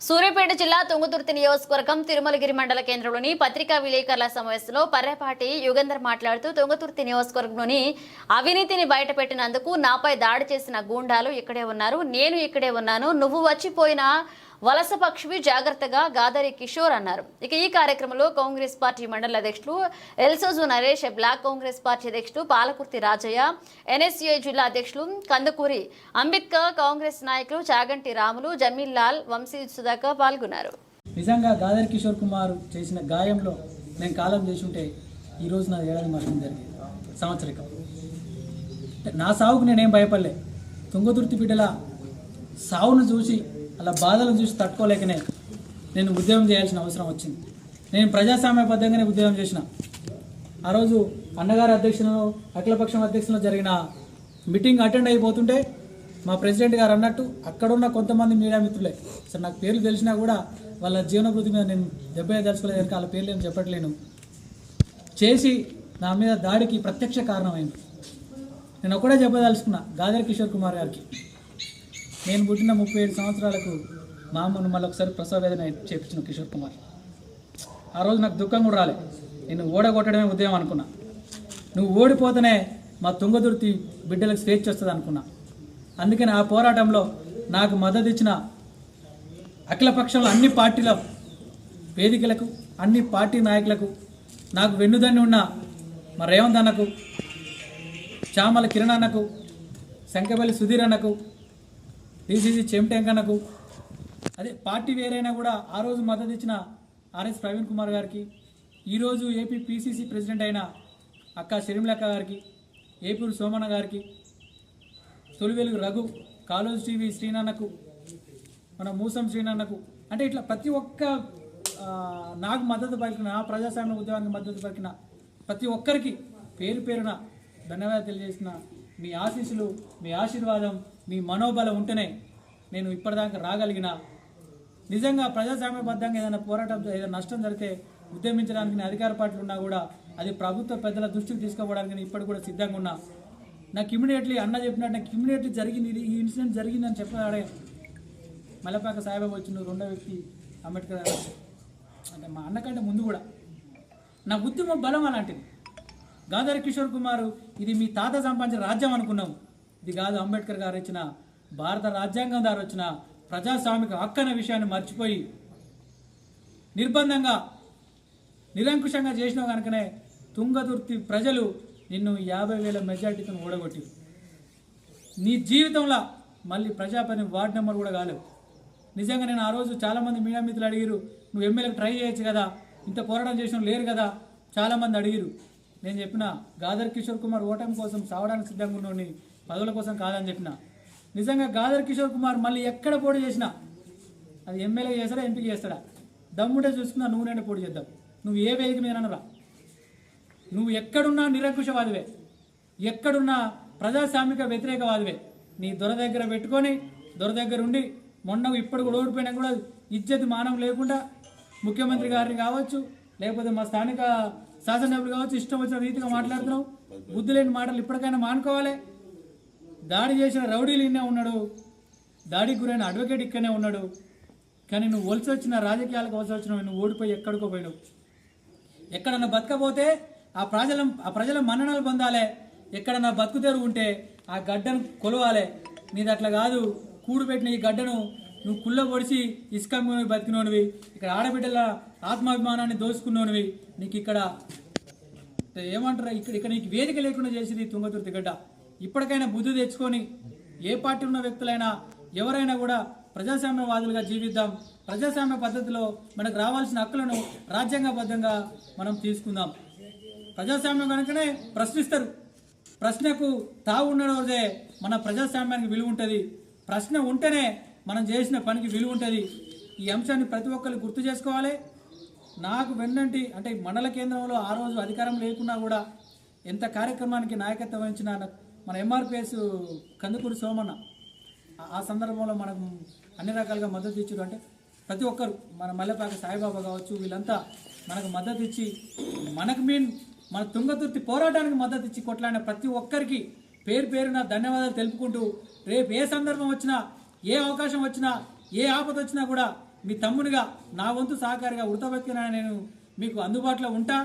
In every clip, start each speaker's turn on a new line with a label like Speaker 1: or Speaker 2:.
Speaker 1: సూర్యాపేట జిల్లా తుంగతుర్తి నియోజకవర్గం తిరుమలగిరి మండల కేంద్రంలోని పత్రికా విలేకరుల సమావేశంలో పర్రపాటి యుగంధర్ మాట్లాడుతూ తుంగతుర్తి నియోజకవర్గంలోని అవినీతిని బయటపెట్టినందుకు నాపై దాడి చేసిన గూండాలు ఇక్కడే ఉన్నారు. నేను ఇక్కడే ఉన్నాను. నువ్వు వచ్చిపోయిన వలస పక్షివి జాగ్రత్తగా గాదరి కిషోర్ అన్నారు. ఇక ఈ కార్యక్రమంలో కాంగ్రెస్ పార్టీ మండల అధ్యక్షులు ఎల్సోజు నరేష్ బ్లాక్ కాంగ్రెస్ పార్టీ అధ్యక్షులు పాలకుర్తి రాజయ్య ఎన్ఎస్యుఐ జిల్లా అధ్యక్షులు కందుకూరి అంబేద్కర్ కాంగ్రెస్ నాయకులు చాగంటి రాములు జమీల్ లాల్ వంశీ సుధాకర్ పాల్గొన్నారు.
Speaker 2: నిజంగా గాదర్ కిషోర్ కుమార్ చేసిన గాయంలో నేను కాలం చేసుంటే ఈరోజు నా ఏడాది మరణం జరిగింది. సంవత్సరికం. నా సావుకు నేనేం భయపడలే. తుంగతుర్తి బిడ్డల సావును చూసి అలా బాధలు చూసి తట్టుకోలేకనే నేను ఉద్యమం చేయాల్సిన అవసరం వచ్చింది. నేను ప్రజాస్వామ్యబద్ధంగానే ఉద్యమం చేసిన. ఆ రోజు అన్నగారి అధ్యక్షులను అఖిలపక్షం అధ్యక్షులు జరిగిన మీటింగ్ అటెండ్ అయిపోతుంటే మా ప్రెసిడెంట్ గారు అన్నట్టు అక్కడున్న కొంతమంది మీడియా మిత్రులే. సార్ నాకు పేర్లు తెలిసినా కూడా వాళ్ళ జీవనభృతి మీద నేను దెబ్బ తెలుసుకోలేదు కనుక వాళ్ళ పేర్లు ఏం చెప్పట్లేను. చేసి నా మీద దాడికి ప్రత్యక్ష కారణమైంది. నేను ఒకటే చెప్పదలుచుకున్నా గాదర్ కిషోర్ కుమార్ గారికి. నేను పుట్టిన ముప్పై ఏడు సంవత్సరాలకు మా అమ్మను మళ్ళీ ఒకసారి ప్రసవ వేదన చేపించిన కిషోర్ కుమార్. ఆ రోజు నాకు దుఃఖం కూడా రాలే. నేను ఓడగొట్టడమే ఉదయం అనుకున్నా. నువ్వు ఓడిపోతేనే మా తుంగదుర్తి బిడ్డలకు స్వేచ్ఛ వస్తుంది అనుకున్నా. అందుకని ఆ పోరాటంలో నాకు మద్దతు ఇచ్చిన అఖిలపక్షంలో అన్ని పార్టీల వేదికలకు అన్ని పార్టీ నాయకులకు నాకు వెన్నుదన్ని ఉన్న మా రేవంత్ అన్నకు చామల కిరణ్ అన్నకు శంకపల్లి సుధీర్ అన్నకు డీసీసీ చెమటెంకన్నకు అదే పార్టీ వేరైనా కూడా ఆ రోజు మద్దతు ఇచ్చిన ఆర్ఎస్ ప్రవీణ్ కుమార్ గారికి ఈరోజు ఏపీ పీసీసీ ప్రెసిడెంట్ అయిన అక్క షర్మిలక్క గారికి ఏపూరు సోమన్న గారికి తొలివెలుగు రఘు కాలోజు టీవీ శ్రీనాన్నకు మన మూసం శ్రీనాన్నకు అంటే ఇట్లా ప్రతి ఒక్క నాకు మద్దతు పలికిన ప్రజాస్వామ్య ఉద్యమానికి మద్దతు పలికిన ప్రతి ఒక్కరికి పేరు పేరున ధన్యవాదాలు తెలియజేసిన మీ ఆశీస్సులు మీ ఆశీర్వాదం మీ మనోబలం ఉంటేనే నేను ఇప్పటిదాకా రాగలిగిన. నిజంగా ప్రజాస్వామ్యబద్ధంగా ఏదైనా పోరాటం ఏదైనా నష్టం జరిగితే ఉద్యమించడానికి నేను అధికార పార్టీలు ఉన్నా కూడా అది ప్రభుత్వ పెద్దల దృష్టికి తీసుకోవడానికి నేను ఇప్పటికి కూడా సిద్ధంగా ఉన్నా. నాకు ఇమీడియట్లీ అన్న చెప్పినట్టు నాకు ఇమీడియట్లీ జరిగింది ఇది- ఈ ఇన్సిడెంట్ జరిగిందని చెప్పాడే మల్లపాక సాయిబాబా వచ్చిన రెండో వ్యక్తి అంబేద్కర్ అంటే మా అన్నకంటే ముందు కూడా. నా ఉద్యమ బలం అలాంటిది. గాదర్ కిషోర్ కుమార్ ఇది మీ తాత సంపాదించిన రాజ్యం అనుకున్నాం. ఇది కాదు అంబేద్కర్ గారు ఇచ్చిన భారత రాజ్యాంగం ద్వారా వచ్చిన ప్రజాస్వామిక హక్కు అనే విషయాన్ని మర్చిపోయి నిర్బంధంగా నిరంకుశంగా చేసిన కనుకనే తుంగతుర్తి ప్రజలు నిన్ను యాభై వేల మెజార్టీతో ఓడగొట్టి నీ జీవితంలో మళ్ళీ ప్రజాపతి వార్డు నెంబర్ కూడా కాలేవు. నిజంగా నేను ఆ రోజు చాలామంది మీడియా మిత్రులు అడిగిరు నువ్వు ఎమ్మెల్యేకి ట్రై చేయొచ్చు కదా ఇంత పోరాటం చేసిన లేరు కదా చాలామంది అడిగిరు. నేను చెప్పిన గాదర్ కిషోర్ కుమార్ ఓటమి కోసం సావడానికి సిద్ధంగా ఉన్నోని పదవుల కోసం కాదని చెప్పిన. నిజంగా గాదర్ కిషోర్ కుమార్ మళ్ళీ ఎక్కడ పోటీ చేసినా అది ఎమ్మెల్యే చేస్తాడా ఎంపీ చేస్తాడా? దమ్ముంటే చూసుకున్నా నువ్వు నేను పోటీ చేద్దాం. నువ్వు ఏ వేదిక మీద అనరా నువ్వు ఎక్కడున్నా నిరంకుశవాదివే. ఎక్కడున్నా ప్రజాస్వామిక వ్యతిరేకవాదివే. నీ దొర దగ్గర పెట్టుకొని దొర దగ్గర ఉండి మొన్న ఇప్పుడు కూడా ఓడిపోయినా కూడా ఇజ్జతి మానం లేకుండా ముఖ్యమంత్రి గారిని కావచ్చు లేకపోతే మా స్థానిక శాసనసభ్యులు కావచ్చు ఇష్టం వచ్చిన రీతిగా మాట్లాడుతున్నావు. బుద్ధి లేని మాటలు ఇప్పటికైనా మానుకోవాలి. దాడి చేసిన రౌడీలు ఇన్నే ఉన్నాడు. దాడికి గురైన అడ్వకేట్ ఇక్కడనే ఉన్నాడు. కానీ నువ్వు వలస వచ్చిన రాజకీయాలకు వలస వచ్చినావు నువ్వు ఓడిపోయి ఎక్కడికో పోయినావు. ఎక్కడన్నా బతకపోతే ఆ ప్రజల ఆ ప్రజల మన్ననలు పొందాలి. ఎక్కడన్నా బతుకుతెరువు ఉంటే ఆ గడ్డను కొలవాలి. నీది అట్లా కాదు కూడుపెట్టిన ఈ గడ్డను నువ్వు కుళ్ళ పొడిచి ఇసుకమ్మి బతికినోనివి ఇక్కడ ఆడబిడ్డల ఆత్మాభిమానాన్ని దోచుకున్నోనివి నీకు ఇక్కడ ఏమంటారు? ఇక్కడ ఇక్కడ నీకు వేదిక లేకుండా చేసింది తుంగతుర్తి గడ్డ. ఇప్పటికైనా బుద్ధి తెచ్చుకొని ఏ పార్టీ ఉన్న వ్యక్తులైనా ఎవరైనా కూడా ప్రజాస్వామ్యవాదులుగా జీవిద్దాం. ప్రజాస్వామ్య పద్ధతిలో మనకు రావాల్సిన హక్కులను రాజ్యాంగబద్ధంగా మనం తీసుకుందాం. ప్రజాస్వామ్యం కనుకనే ప్రశ్నిస్తారు. ప్రశ్నకు తావు ఉన్న రోజే మన ప్రజాస్వామ్యానికి విలువ ఉంటుంది. ప్రశ్న ఉంటేనే మనం చేసిన పనికి విలువ ఉంటుంది. ఈ అంశాన్ని ప్రతి ఒక్కరు గుర్తు చేసుకోవాలి. నాకు వెన్నంటి అంటే మండల కేంద్రంలో ఆ రోజు అధికారం లేకున్నా కూడా ఎంత కార్యక్రమానికి నాయకత్వం వహించిన మన ఎంఆర్పిఎస్ కందుకూరు సోమన్న ఆ- సందర్భంలో మనకు అన్ని రకాలుగా మద్దతు ఇచ్చారు. అంటే ప్రతి ఒక్కరు మన మల్లెపాక సాయిబాబా కావచ్చు వీళ్ళంతా మనకు మద్దతు ఇచ్చి మనకు మీన్ మన తుంగతుర్తి పోరాటానికి మద్దతు ఇచ్చి కొట్లాడిన ప్రతి ఒక్కరికి పేరు పేరున ధన్యవాదాలు తెలుపుకుంటూ రేపు ఏ సందర్భం వచ్చినా ఏ అవకాశం వచ్చినా ఏ ఆపద వచ్చినా కూడా మీ తమ్మునిగా నా వంతు సహకారిగా వృతభక్తిన నేను మీకు అందుబాటులో ఉంటా.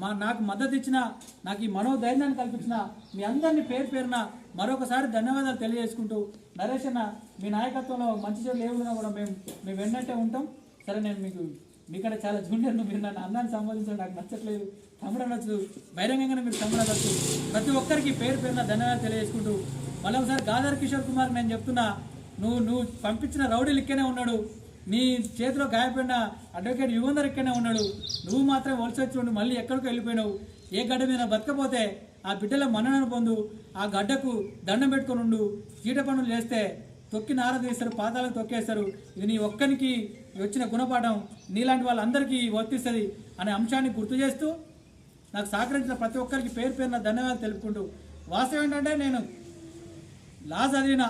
Speaker 2: మా నాకు మద్దతు ఇచ్చిన నాకు ఈ మనోధైర్యాన్ని కల్పించిన మీ అందరినీ పేరు పేరున మరొకసారి ధన్యవాదాలు తెలియజేసుకుంటూ నరేష్ అన్న మీ నాయకత్వంలో మంచి చెడులు ఏమున్నా కూడా మేము మేము వెన్నంటే ఉంటాం. సరే నేను మీకు మీకంటే చాలా జూనియర్ను మీరు నన్ను అన్నాన్ని సంబోధించడం నాకు నచ్చట్లేదు. తమ్ముడు అనొచ్చు బహిరంగంగానే మీరు తమ్ముడు అనొచ్చు. ప్రతి ఒక్కరికి పేరు పేరున ధన్యవాదాలు తెలియజేసుకుంటూ మళ్ళీ ఒకసారి గాదార్ కిషోర్ కుమార్ నేను చెప్తున్నా నువ్వు నువ్వు పంపించిన రౌడీలు ఇక్కనే ఉన్నాడు. నీ చేతిలో గాయపడిన అడ్వకేట్ యువందర్ ఇక్కనే ఉన్నాడు. నువ్వు మాత్రం వలస వచ్చి ఉండి మళ్ళీ ఎక్కడికి వెళ్ళిపోయినావు. ఏ గడ్డ మీద బతకపోతే ఆ బిడ్డల మన్ననను పొందు ఆ గడ్డకు దండం పెట్టుకొని ఉండు. చీట పనులు చేస్తే తొక్కి నారదీస్తారు పాదాలకు తొక్కేస్తారు. ఇది నీ ఒక్కనికి వచ్చిన గుణపాఠం. నీలాంటి వాళ్ళందరికీ వర్తిస్తుంది అనే అంశాన్ని గుర్తు చేస్తూ నాకు సహకరించిన ప్రతి ఒక్కరికి పేరు పేరున ధన్యవాదాలు తెలుపుకుంటూ వాస్తవం ఏంటంటే నేను లా చదివిన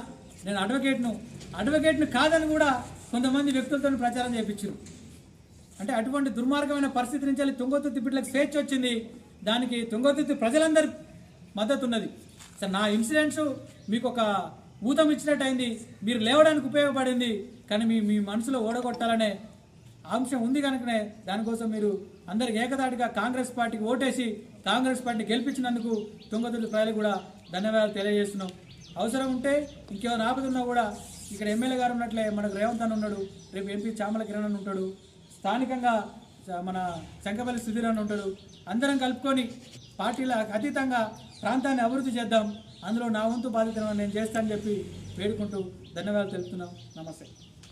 Speaker 2: నేను అడ్వకేట్ను అడ్వకేట్ను కాదని కూడా కొంతమంది వ్యక్తులతో ప్రచారం చేయించారు అంటే అటువంటి దుర్మార్గమైన పరిస్థితి నుంచి వెళ్ళి తుంగతుర్తి బిడ్డలకు స్వేచ్ఛ వచ్చింది దానికి తుంగతుర్తి ప్రజలందరి మద్దతు ఉన్నది. సార్ నా ఇన్సిడెంట్స్ మీకు ఒక ఊతం ఇచ్చినట్టు అయింది మీరు లేవడానికి ఉపయోగపడింది కానీ మీ మీ మనసులో ఓడగొట్టాలనే అంశం ఉంది కనుకనే దానికోసం మీరు అందరికి ఏకదాటిగా కాంగ్రెస్ పార్టీకి ఓటేసి కాంగ్రెస్ పార్టీ గెలిపించినందుకు తుంగతుర్తి ప్రజలకు కూడా ధన్యవాదాలు తెలియజేస్తున్నాం. అవసరం ఉంటే ఇంకేమైనా ఆపదున్నా కూడా ఇక్కడ ఎమ్మెల్యే గారు ఉన్నట్లే మనకు రేవంత్ అని ఉన్నాడు రేపు ఎంపీ చామల కిరణ్ అని ఉంటాడు స్థానికంగా చ- మన శంకపల్లి సుధీర్ అని ఉంటాడు. అందరం కలుపుకొని పార్టీల అతీతంగా ప్రాంతాన్ని అభివృద్ధి చేద్దాం అందులో నా వంతు బాధ్యతను నేను చేస్తానని చెప్పి వేడుకుంటూ ధన్యవాదాలు తెలుపుతున్నాం. నమస్తే.